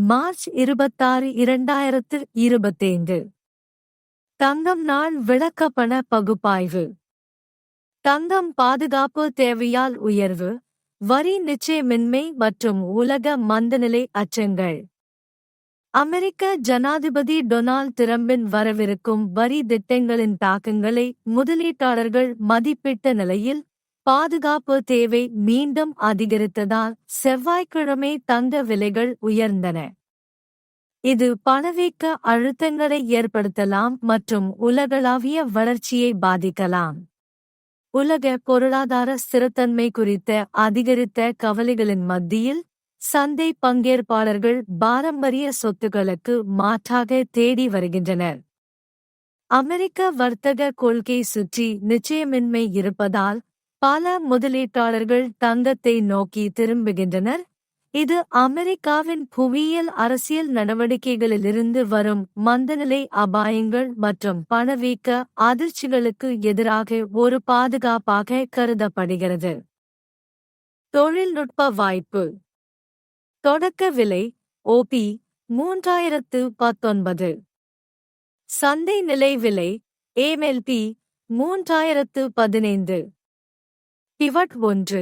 March இருபத்தாறு இரண்டாயிரத்து இருபத்தைந்து. தங்கம் நாள் விளக்கப்பண பகுப்பாய்வு. தங்கம் பாதுகாப்பு தேவையால் உயர்வு. வரி நிச்சயமின்மை மற்றும் உலக மந்தநிலை அச்சங்கள். அமெரிக்க ஜனாதிபதி டொனால்ட் டிரம்பின் வரவிருக்கும் வரி திட்டங்களின் தாக்கங்களை முதலீட்டாளர்கள் மதிப்பிட்ட நிலையில் பாதுகாப்பு தேவை மீண்டும் அதிகரித்ததால் செவ்வாய்க்கிழமை தங்க விலைகள் உயர்ந்தன. இது பணவீக்க அழுத்தங்களை ஏற்படுத்தலாம் மற்றும் உலகளாவிய வளர்ச்சியை பாதிக்கலாம். உலக பொருளாதார ஸ்திரத்தன்மை குறித்த அதிகரித்த கவலைகளின் மத்தியில் சந்தை பங்கேற்பாளர்கள் பாரம்பரிய சொத்துக்களுக்கு மாற்றாக தேடி வருகின்றனர். அமெரிக்க வர்த்தக கொள்கை சுற்றி நிச்சயமின்மை இருப்பதால் பல முதலீட்டாளர்கள் தங்கத்தை நோக்கி திரும்புகின்றனர். இது அமெரிக்காவின் புவியியல் அரசியல் நடவடிக்கைகளிலிருந்து வரும் மந்தநிலை அபாயங்கள் மற்றும் பணவீக்க அதிர்ச்சிகளுக்கு எதிராக ஒரு பாதுகாப்பாக கருதப்படுகிறது. தொழில்நுட்ப வாய்ப்பு. தொடக்க விலை ஓபி மூன்றாயிரத்து பத்தொன்பது. சந்தை நிலை விலை ஏமெல்பி மூன்றாயிரத்து பதினைந்து. பிவட் ஒன்று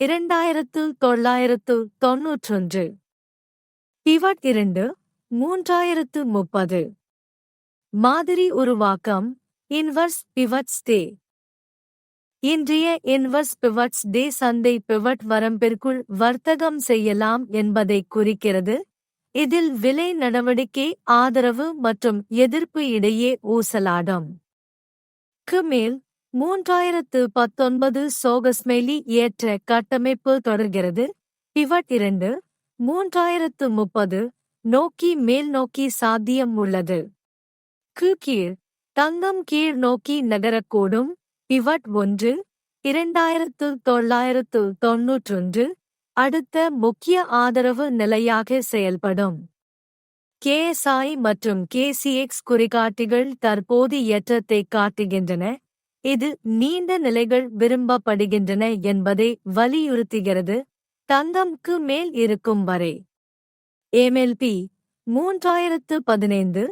இரண்டாயிரத்து தொள்ளாயிரத்து தொன்னூற்றொன்று. பிவட் இரண்டு மூன்றாயிரத்து முப்பது. மாதிரி உருவாக்கம் இன்வர்ஸ் பிவட்ஸ் டே இன்றைய இன்வர்ஸ் பிவட்ஸ் டே சந்தை பிவட் வரம்பிற்குள் வர்த்தகம் செய்யலாம் என்பதை குறிக்கிறது. இதில் விலை நடவடிக்கை ஆதரவு மற்றும் எதிர்ப்பு இடையே ஊசலாடும். க்கு மேல் மூன்றாயிரத்து பத்தொன்பது சோகஸ்மெலி ஏற்ற கட்டமைப்பு தொடர்கிறது. பிவட் இரண்டு மூன்றாயிரத்து முப்பது நோக்கி மேல் நோக்கி சாத்தியம் உள்ளது. கீழ் தங்கம் கீழ் நோக்கி நகரக்கூடும். பிவட் ஒன்று இரண்டாயிரத்து தொள்ளாயிரத்து தொன்னூற்றொன்று அடுத்த முக்கிய ஆதரவு நிலையாக செயல்படும். கேஎஸ்ஐ மற்றும் கேசிஎக்ஸ் குறிகாட்டிகள் தற்போது ஏற்றத்தை காட்டுகின்றன. இது நீண்ட நிலைகள் விரும்பப்படுகின்றன என்பதை வலியுறுத்துகிறது. தந்தம்க்கு மேல் இருக்கும் வரை. எம்எல்பி மூன்றாயிரத்து பதினைந்து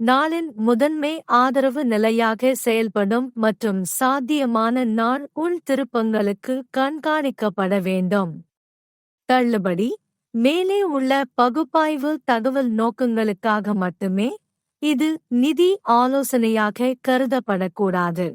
நாளின் முதன்மை ஆதரவு நிலையாக செயல்படும் மற்றும் சாத்தியமான நாள் உள் திருப்பங்களுக்கு கண்காணிக்கப்பட வேண்டும். தள்ளுபடி மேலே உள்ள பகுப்பாய்வு தகவல் நோக்கங்களுக்காக மட்டுமே இது நிதி ஆலோசனையாக கருதப்படக்கூடாது.